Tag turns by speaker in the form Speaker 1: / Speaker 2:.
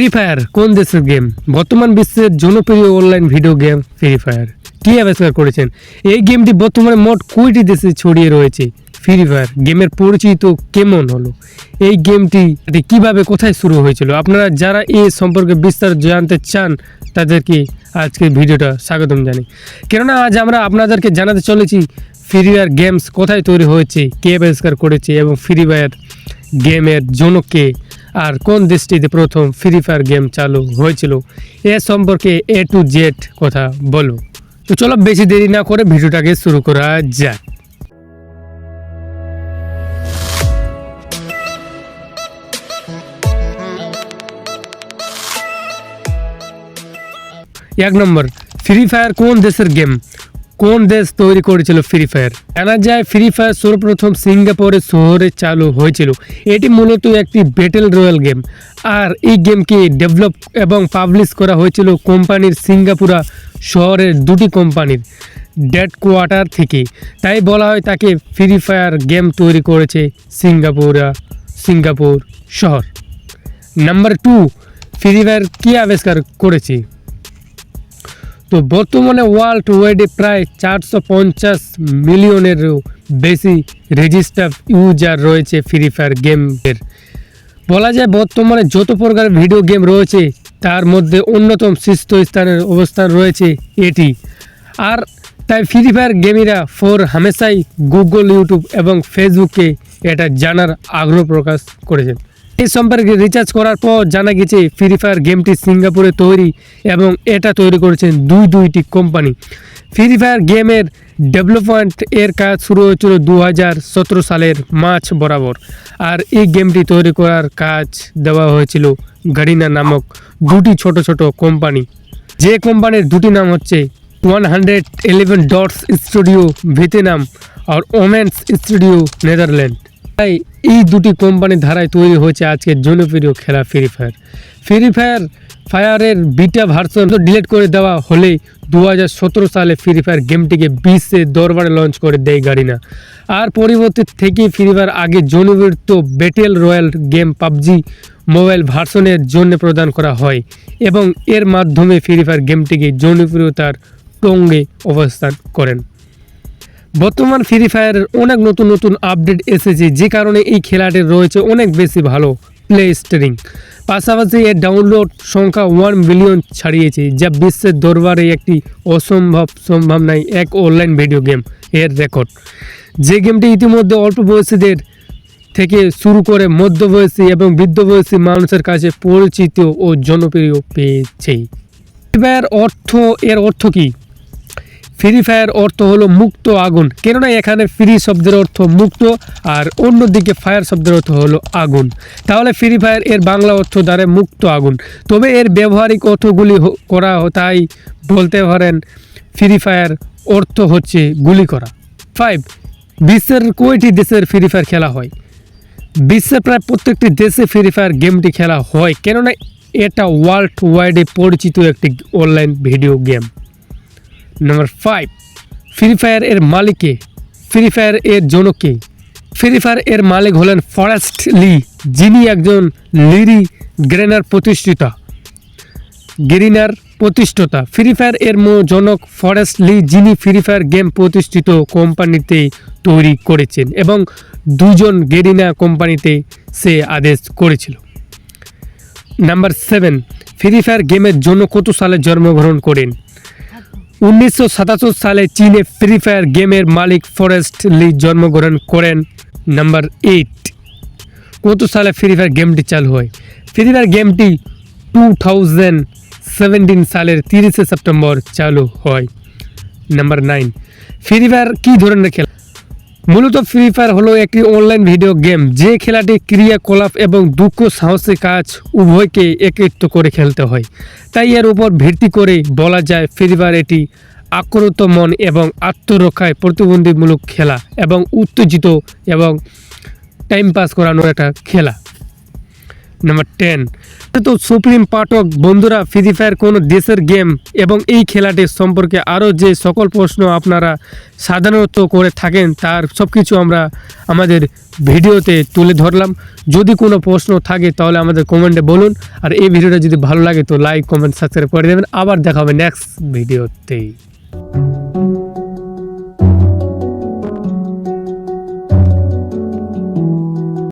Speaker 1: Free fire কোন দেশের game বর্তমান বিশ্বের জনপ্রিয় online video game free fire কি আবিষ্কার করেছেন? এই গেমটি বর্তমানে মোট কুড়িটি দেশে ছড়িয়ে রয়েছে ফ্রি ফায়ার গেমের পরিচিত কেমন হলো? এই গেমটি কীভাবে কোথায় শুরু হয়েছিল? আপনারা যারা এ সম্পর্কে বিস্তার জানতে চান, তাদেরকে আজকে ভিডিওটা স্বাগতম জানাই। কেননা আজ আমরা আপনাদেরকে জানাতে চলেছি ফ্রি ফায়ার গেমস কোথায় তৈরি হয়েছে, কে আবিষ্কার করেছে এবং ফ্রি ফায়ার গেমের জনককে আর কোন দেশটিতে প্রথম ফ্রি ফায়ার গেম চালু হয়েছিল এ সম্পর্কে এ টু জেড কথা বলো। তো চলো বেশি দেরি না করে ভিডিওটাকে শুরু করা যাক। এক নম্বর ফ্রি ফায়ার কোন দেশের গেম কোন দেশ তৈরি করেছিল ফ্রি ফায়ার জানা যায় ফ্রি ফায়ার সর্বপ্রথম সিঙ্গাপুরের শহরে চালু হয়েছিল। এটি মূলত একটি ব্যাটেল রয়্যাল গেম আর এই গেমকে ডেভেলপ এবং পাবলিশ করা হয়েছিল কোম্পানির সিঙ্গাপুরা শহরের দুটি কোম্পানির ডেড কোয়ার্টার থেকে। তাই বলা হয় তাকে ফ্রি ফায়ার গেম তৈরি করেছে সিঙ্গাপুরা, সিঙ্গাপুর শহর। নাম্বার টু ফ্রি ফায়ার কী আবিষ্কার করেছে? তো বর্তমানে ওয়ার্ল্ড ওয়াইডে প্রায় চারশো পঞ্চাশ মিলিয়নেরও বেশি রেজিস্টার ইউজার রয়েছে ফ্রি ফায়ার গেমের বলা যায় বর্তমানে যত প্রকার ভিডিও গেম রয়েছে, তার মধ্যে অন্যতম শীর্ষস্থানের অবস্থান রয়েছে এটি। আর তাই ফ্রি ফায়ার গেমিরা ফোর হামেশাই গুগল ইউটিউব এবং ফেসবুকে এটা জানার আগ্রহ প্রকাশ করেছেন। এই সম্পর্কে রিচার্জ করার পর জানা গেছে ফ্রি ফায়ার গেমটি সিঙ্গাপুরে তৈরি এবং এটা তৈরি করেছেন দুই দুইটি কোম্পানি ফ্রি ফায়ার গেমের ডেভেলপমেন্ট এর কাজ শুরু হয়েছিল দু হাজার সতেরো সালের মার্চ বরাবর। আর এই গেমটি তৈরি করার কাজ দেওয়া হয়েছিল গাড়িনা নামক দুটি ছোট ছোট কোম্পানি যে কোম্পানির দুটি নাম হচ্ছে one hundred eleven dots studio Vietnam আর ওমেন্স স্টুডিও নেদারল্যান্ড। তাই এই দুটি কোম্পানির ধারায় তৈরি হয়েছে আজকের জনপ্রিয় খেলা ফ্রি ফায়ার ফ্রি ফায়ার ফায়ারের বিটা ভার্সন ডিলিট করে দেওয়া হলেই দু হাজার সতেরো সালে ফ্রি ফায়ার গেমটিকে বিশ্বে দরবারে লঞ্চ করে দেয় গাড়িনা। আর পরিবর্তে থেকে ফ্রি ফায়ার আগে জনপ্রিয় battle royale game PUBG mobile ভার্সনের জন্য প্রদান করা হয় এবং এর মাধ্যমে ফ্রি ফায়ার গেমটিকে জনপ্রিয়তার টঙ্গে অবস্থান করেন। বর্তমান ফ্রি ফায়ারের অনেক নতুন নতুন আপডেট এসেছে, যে কারণে এই খেলাটির রয়েছে অনেক বেশি ভালো প্লে স্টোরিং পাশাপাশি এর ডাউনলোড সংখ্যা ওয়ান মিলিয়ন ছাড়িয়েছে, যা বিশ্বের দরবারে একটি অসম্ভব সম্ভব সম্ভাবনায় এক অনলাইন ভিডিও গেম এর রেকর্ড যে গেমটি ইতিমধ্যে অল্প বয়সীদের থেকে শুরু করে মধ্যবয়সী এবং বৃদ্ধ বয়সী মানুষের কাছে পরিচিত ও জনপ্রিয় পেয়েছে। ফ্রি ফায়ার অর্থ, এর অর্থ কী? ফ্রি ফায়ার অর্থ হলো মুক্ত আগুন। কেননা এখানে ফ্রি শব্দের অর্থ মুক্ত আর অন্যদিকে ফায়ার শব্দের অর্থ হলো আগুন। তাহলে ফ্রি ফায়ার এর বাংলা অর্থ দ্বারা মুক্ত আগুন। তবে এর ব্যবহারিক অর্থগুলি করা তাই বলতে পারেন ফ্রি ফায়ার অর্থ হচ্ছে গুলি করা। ফাইভ বিশ্বের কয়টি দেশের ফ্রি ফায়ার খেলা হয়? বিশ্বের প্রায় প্রত্যেকটি দেশে ফ্রি ফায়ার গেমটি খেলা হয়। কেননা এটা ওয়ার্ল্ড ওয়াইডে পরিচিত একটি online video game number five Free Fire এর মালিকে ফ্রি ফায়ার এর জনকে ফ্রি ফায়ার এর মালিক হলেন ফরেস্ট লি যিনি একজন লিরি গ্রেনার প্রতিষ্ঠিতা। গেরিনার প্রতিষ্ঠাতা ফ্রি ফায়ার এর মূল জনক ফরেস্ট লি যিনি ফ্রি ফায়ার গেম প্রতিষ্ঠিত কোম্পানিতে তৈরি করেছেন এবং দুজন গেরিনা কোম্পানিতে সে আদেশ করেছিল। নাম্বার সেভেন ফ্রি ফায়ার গেমের জন্য কত সালে জন্মগ্রহণ করেন? উনিশশো সাতাত্তর সালে চীনে ফ্রি ফায়ার গেমের মালিক ফরেস্ট লি জন্মগ্রহণ করেন নাম্বার এইট কত সালে ফ্রি ফায়ার গেমটি চালু হয়? ফ্রি ফায়ার গেমটি টু থাউজেন্ড সেভেন্টিন সালের তিরিশে সেপ্টেম্বর চালু হয়। নাম্বার নাইন ফ্রি ফায়ার কী ধরনের খেলা? মূলত ফ্রি ফায়ার হলো একটি অনলাইন ভিডিও গেম যে খেলাটি ক্রিয়াকলাপ এবং দুঃখ, সাহসী কাজ উভয়কে একত্র করে খেলতে হয়। তাই এর উপর ভিত্তি করে বলা যায় ফ্রি ফায়ার এটি আক্রত মন এবং আত্মরক্ষায় প্রতিবন্ধীমূলক খেলা এবং উত্তেজিত এবং টাইম পাস করানোর একটা খেলা। নাম্বার টেন তো সুপ্রিম পাঠক বন্ধুরা ফ্রি ফায়ার কোনো দেশের গেম এবং এই খেলাটি সম্পর্কে আরও যে সকল প্রশ্ন আপনারা সাধারণত করে থাকেন, তার সব কিছু আমরা আমাদের ভিডিওতে তুলে ধরলাম। যদি কোনো প্রশ্ন থাকে, তাহলে আমাদের কমেন্টে বলুন। আর এই ভিডিওটা যদি ভালো লাগে, তো লাইক কমেন্ট সাবস্ক্রাইব করে দেবেন। আবার দেখা হবে নেক্সট ভিডিওতেই